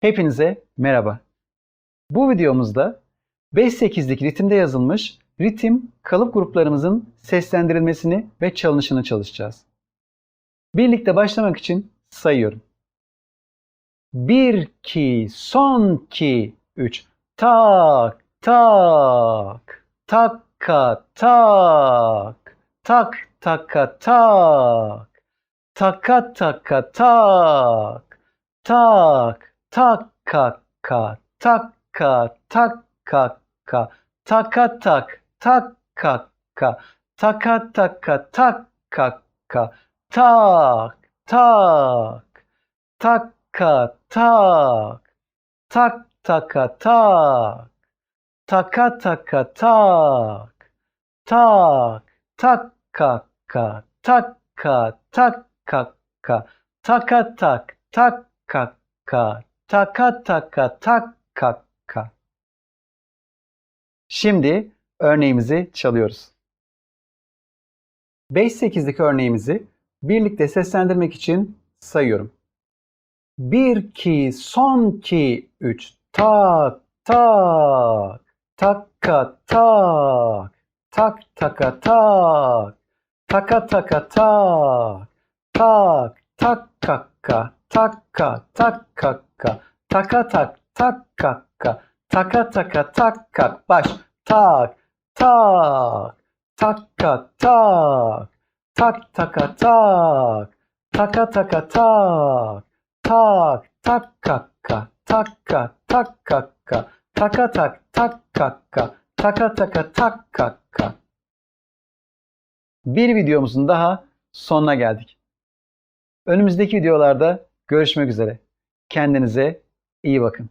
Hepinize merhaba. Bu videomuzda 5-8'lik ritimde yazılmış ritim kalıp gruplarımızın seslendirilmesini ve çalınışını çalışacağız. Birlikte başlamak için sayıyorum. 1 2 son 2 3 tak tak takka tak tak takka tak taka taka tak tak takka ka takka takka ka taka tak takka ka taka taka takka ka tak tak takka tak tak taka tak taka taka tak tak takka ka takka takka ka taka tak takka ka taka taka takka ka. Şimdi örneğimizi çalıyoruz. 5-8'lik örneğimizi birlikte seslendirmek için sayıyorum. 1 2 son 2 3 tak tak. Takka tak. Tak taka tak. Taka taka tak. Tak takka ka takka takka ka taka tak takka ka taka taka takka baş tak tak takka tak tak taka tak taka taka tak tak takka ka takka takka ka taka tak takka ka taka taka takka ka Bir videomuzun daha sonuna geldik. Önümüzdeki videolarda görüşmek üzere. Kendinize iyi bakın.